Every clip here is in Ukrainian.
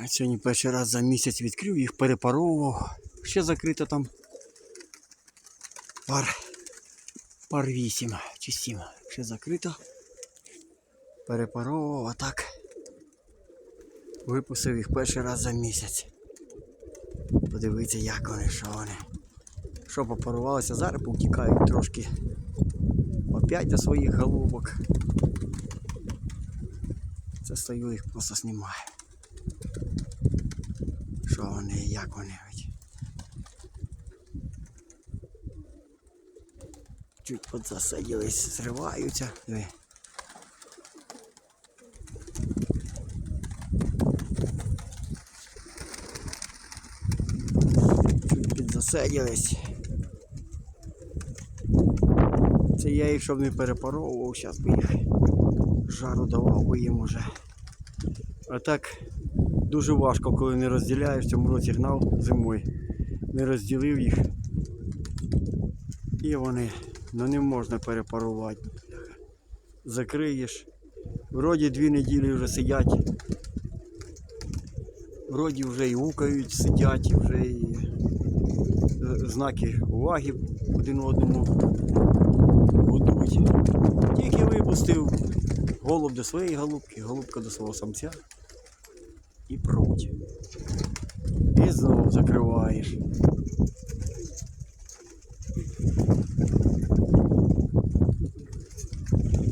А сьогодні перший раз за місяць відкрив, їх перепаровував. Ще закрито там пар, пар 8 чи 7. Ще закрито. Перепаровував, а так випустив їх перший раз за місяць. Подивіться, як вони, що вони. Що попарувалося, зараз повтікають трошки опять до своїх голубок. Це стою їх просто знімаю. Що вони, як вони ведь. Чуть подзасиділись, зриваються. Диви. Чуть підзасиділись. Це я їх щоб не перепаровував, зараз би їх жару давав би їм уже. А так дуже важко, коли не розділяєш. В цьому році гнав зимою. Не розділив їх. І вони, ну не можна перепарувати. Закриєш. Вроді дві неділі вже сидять. Вроді вже і гукають, сидять, вже і е, знаки уваги один одному годують. Тільки випустив голуб до своєї голубки, голубка до свого самця і пруть. І знову закриваєш.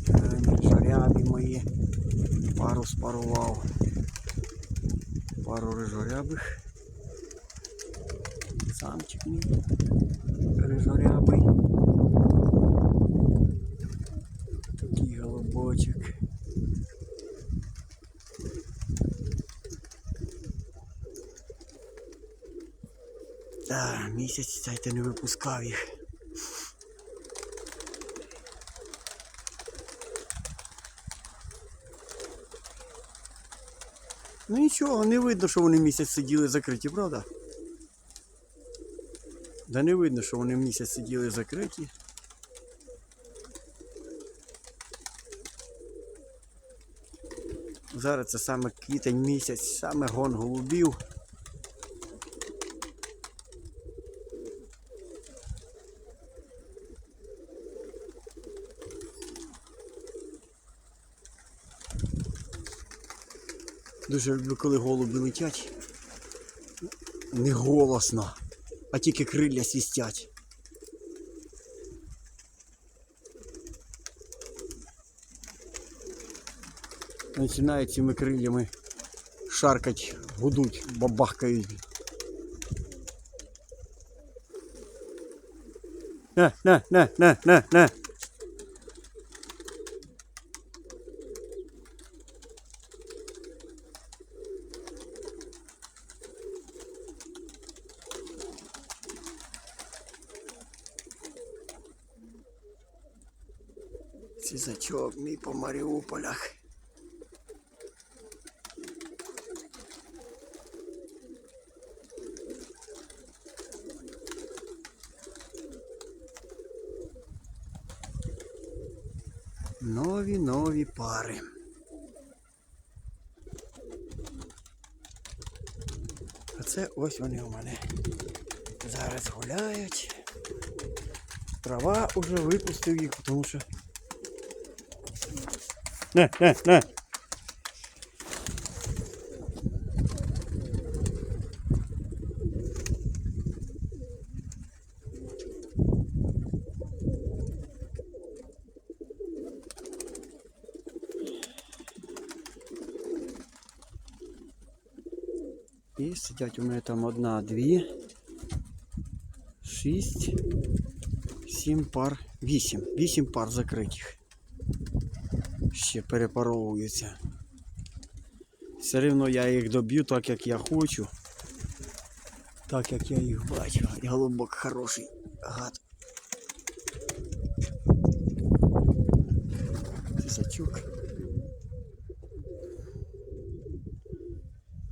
Рижорябі мої пару спарував. Пару рижорябих. Самчик мій рижорябий. Такий голубочок. Так, місяць цей не випускав їх. Ну нічого, не видно, що вони місяць сиділи закриті, правда? Да не видно, що вони місяць сиділи закриті. Зараз це саме квітень місяць, саме гон голубів. Дуже люблю, коли голуби летять. Не голосно, а тільки крилля свістять. Починають цими крилями шаркать, гудуть, бабахкають. На, на, на, на, на, на. Мій по Маріуполях. Нові нові пари. А це ось вони у мене зараз гуляють. Трава уже випустив їх, тому що. Не, не, не. І сидять у мене там одна, дві, шість, сім пар, вісім. Вісім пар закритих. Ще перепаровуються. Все одно я їх доб'ю так, як я хочу. Так як я їх бачу. Голубок хороший. Гад. Тисячук.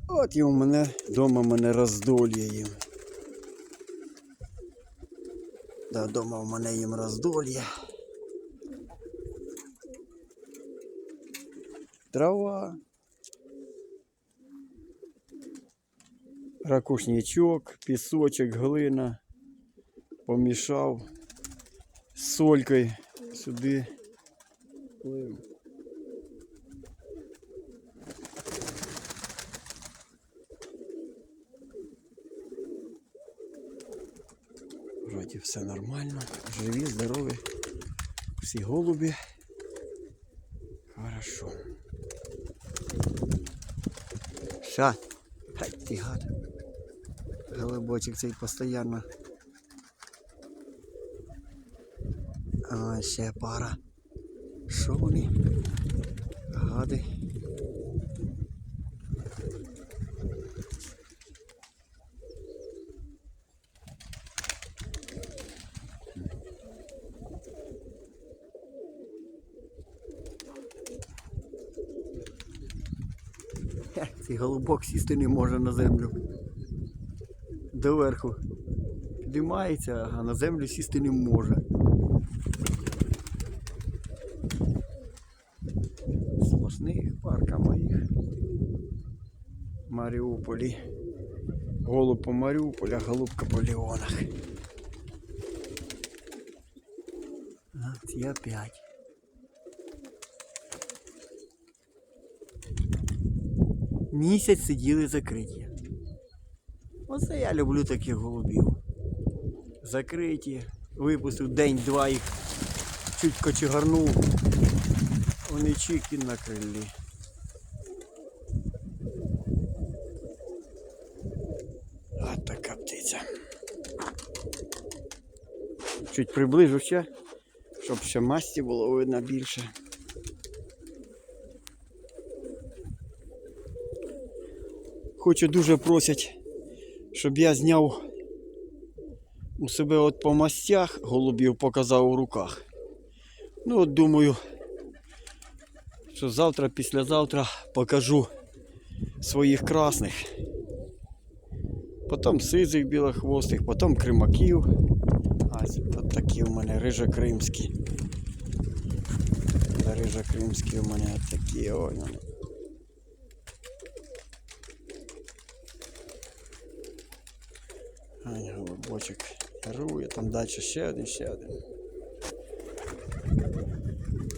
От і у мене вдома мене роздолює їм. Да, дома у мене їм роздольє. Трава. Ракушничок, пісочок, глина. Помішав з солькою сюди. Вроді все нормально. Живі, здорові. Всі голубі. Хорошо. Ша. Хай ти гад. Голубочок цей постійно. А, ще пара. Що вони? Гади. Цей голубок сісти не може на землю. Доверху. Підіймається, а на землю сісти не може. Сплошних парка моїх. Маріуполі. Голуб по Маріуполя, голубка по Ліонах. От я п'ять. Місяць сиділи закриті. Оце я люблю таких голубів. Закриті. Випустив день-два їх чуть кочегарнув. Вони чики на крилі. От така птиця. Чуть приближу ще, щоб ще масті було видно більше. Хочу дуже просять, щоб я зняв у себе от по мастях голубів показав у руках. Ну от думаю, що завтра, післязавтра покажу своїх красних. Потім сизих білохвостих, потім кримаків. А от такі у мене рижокримські. Рижокримські у мене такі ой. Ай, голубочок керує, там далі ще один, ще один.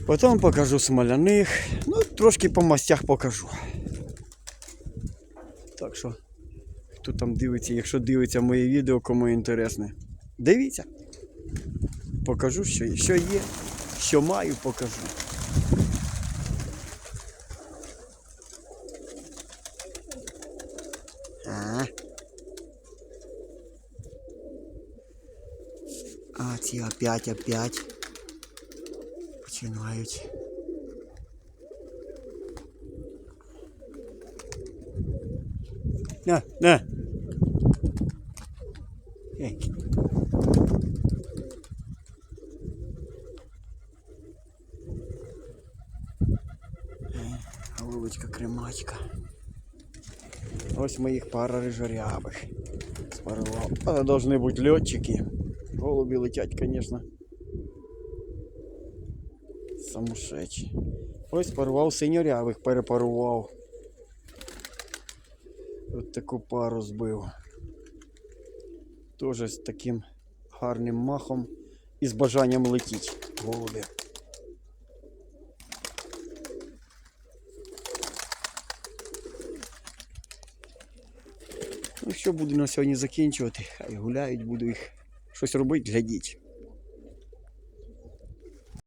Потім покажу смоляних, ну трошки по мастях покажу. Так що, хто там дивиться, якщо дивиться моє відео, кому інтересне, дивіться. Покажу, що, що є, що маю, покажу. А. ці опять, опять починають. На, на. Ей. Кремачка. Ось моїх пара рижорябих. Спарував. Але должны бути льотчики. Голуби летять, звісно. Самошечі. Ось порвав синьорявих, перепарував. От таку пару збив. Теж з таким гарним махом і з бажанням летіть голуби. Ну що, буду на сьогодні закінчувати. Хай гуляють, буду їх щось робити, глядіть.